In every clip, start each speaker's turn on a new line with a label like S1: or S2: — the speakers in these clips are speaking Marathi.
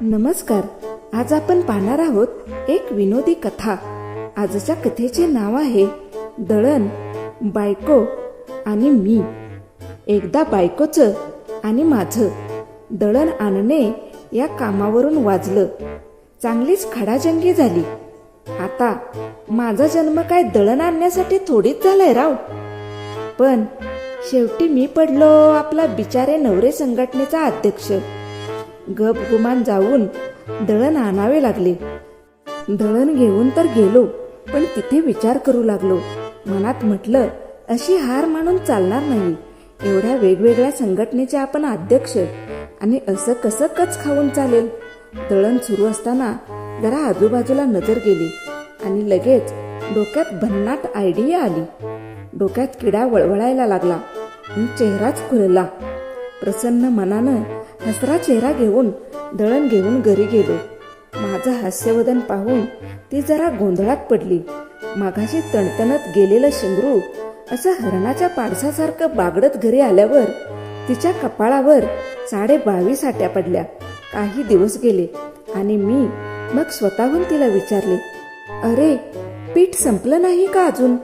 S1: नमस्कार. आज आपण पाहणार आहोत एक विनोदी कथा. आजच्या कथेचे नाव आहे दळण बायको आणि मी. एकदा बायकोचं आणि माझं दळण आणणे या कामावरून वाजलं. चांगलीच खडाजंगी झाली. आता माझा जन्म काय दळण आणण्यासाठी थोडीच झालाय राव. पण शेवटी मी पडलो आपला बिचारे नवरे संघटनेचा अध्यक्ष. गप गुमान जाऊन दळण आणावे लागले. दळण घेऊन तर गेलो पण तिथे विचार करू लागलो. मनात म्हटलं अशी हार मानून चालणार नाही. एवढ्या वेगवेगळ्या संघटनेचे आपण अध्यक्ष आणि असं कसं कच खाऊन चालेल? दळण सुरू असताना जरा आजूबाजूला नजर गेली आणि लगेच डोक्यात भन्नाट आयडिया आली. डोक्यात किडा वळवळायला लागला. आणि चेहराच खुलला प्रसन्न मनानं हसरा चेहरा घेऊन दळण घेऊन घरी गेलो. माझं हास्यवदन पाहून ती जरा गोंधळात पडली. माघाशी तणतणत गेलेलं शिंगरू असं हरणाच्या पाडसासारखं बागडत घरी आल्यावर तिच्या कपाळावर साडे बावीस आट्या पडल्या. काही दिवस गेले आणि मी मग स्वतःहून तिला विचारले अरे पीठ संपलं नाही का अजून?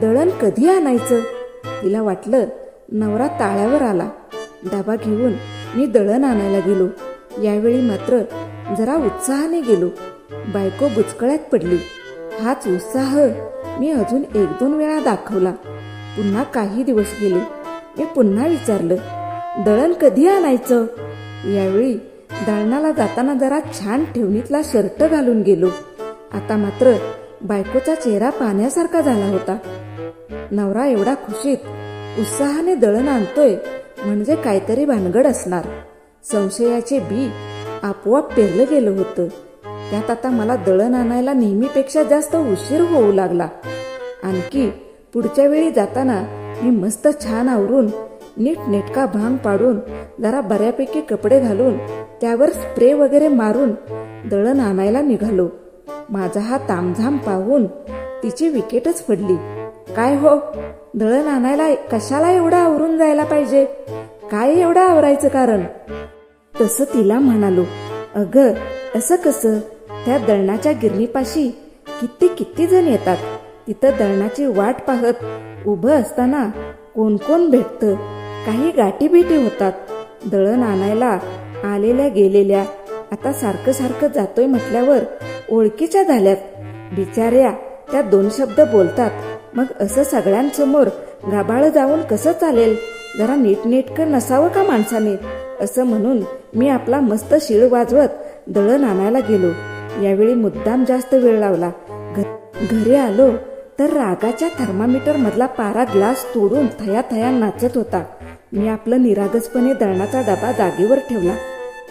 S1: दळण कधी आणायचं? तिला वाटलं नवरा ताळ्यावर आला. डबा घेऊन मी दळण आणायला गेलो. यावेळी मात्र जरा उत्साहाने गेलो. बायको बुचकळ्यात पडली. हाच उत्साह मी अजून एक दोन वेळा दाखवला. पुन्हा काही दिवस गेले. मी पुन्हा विचारलं दळण कधी आणायचं? यावेळी दळणाला जाताना जरा छान ठेवणीतला शर्ट घालून गेलो. आता मात्र बायकोचा चेहरा पाण्यासारखा झाला होता. नवरा एवढा खुशीत उत्साहाने दळण आणतोय म्हणजे काहीतरी भानगड असणार. संशयाचे बी आपोआप पेरलं गेलं होतं. त्यात आता मला दळण आणायला नेहमीपेक्षा जास्त उशीर होऊ लागला. आणखी पुढच्या वेळी जाताना मी मस्त छान आवरून नीट नेटका भांग पाडून जरा बऱ्यापैकी कपडे घालून त्यावर स्प्रे वगैरे मारून दळण आणायला निघालो. माझा हा तामझाम पाहून तिची विकेटच पडली. काय हो? दळण आणायला कशाला एवढं आवरून जायला पाहिजे? काय एवढं आवरायचं कारण? तसं तिला म्हणालो अग असं कसं? त्या दळणाच्या गिरणीपाशी किती किती जण येतात? तिथं दळणाची वाट पाहत उभं असताना कोण कोण भेटतं? काही गाठी भेटी होतात. दळण आणायला आलेल्या गेलेल्या आता सारखं सारखं जातोय म्हटल्यावर ओळखीच्या झाल्यात. बिचाऱ्या त्या दोन शब्द बोलतात. मग असं सगळ्यांसमोर गाबाळ जाऊन कसं चालेल? जरा नीटनेटकं नसावं का माणसाने? असं म्हणून मी आपला मस्त शिळ वाजवत दळण आणायला गेलो. यावेळी मुद्दाम जास्त वेळ लावला. घ- घरी आलो तर रागाच्या थर्मामीटर मधला पारा ग्लास तोडून थया थया नाचत होता. मी आपलं निरागसपणे दळणाचा डबा जागेवर ठेवला.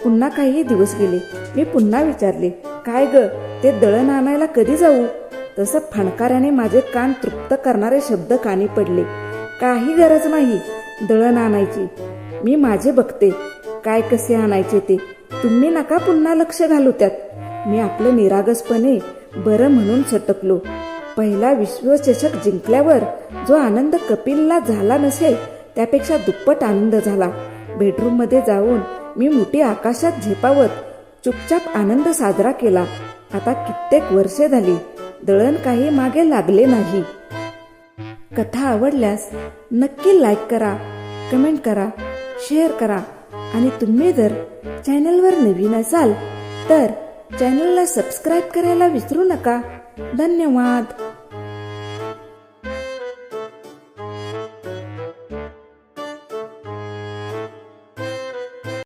S1: पुन्हा काही दिवस गेले. मी पुन्हा विचारले काय ग ते दळण आणायला कधी जाऊ? तसं फणकाऱ्याने माझे कान तृप्त करणारे शब्द कानी पडले. काही गरज नाही दळण आणायची. मी माझे बघते. काय कसे आणायचे ते. तुम्ही नका पुन्हा लक्ष घालू त्यात. मी आपलं निरागसपणे बरं म्हणून सटकलो. पहिला विश्वचषक जिंकल्यावर जो आनंद कपिलला झाला नसेल त्यापेक्षा दुप्पट आनंद झाला. बेडरूममध्ये जाऊन मी मोठी आकाशात झेपावत चुपचाप आनंद साजरा केला. आता कित्येक वर्षे झाली. दळण काही मागे लागले नाही. कथा आवडल्यास नक्की लाईक करा कमेंट करा शेअर करा. आणि तुम्ही जर चॅनलवर नवीन असाल तर चॅनलला सबस्क्राईब करायला विसरू नका. धन्यवाद.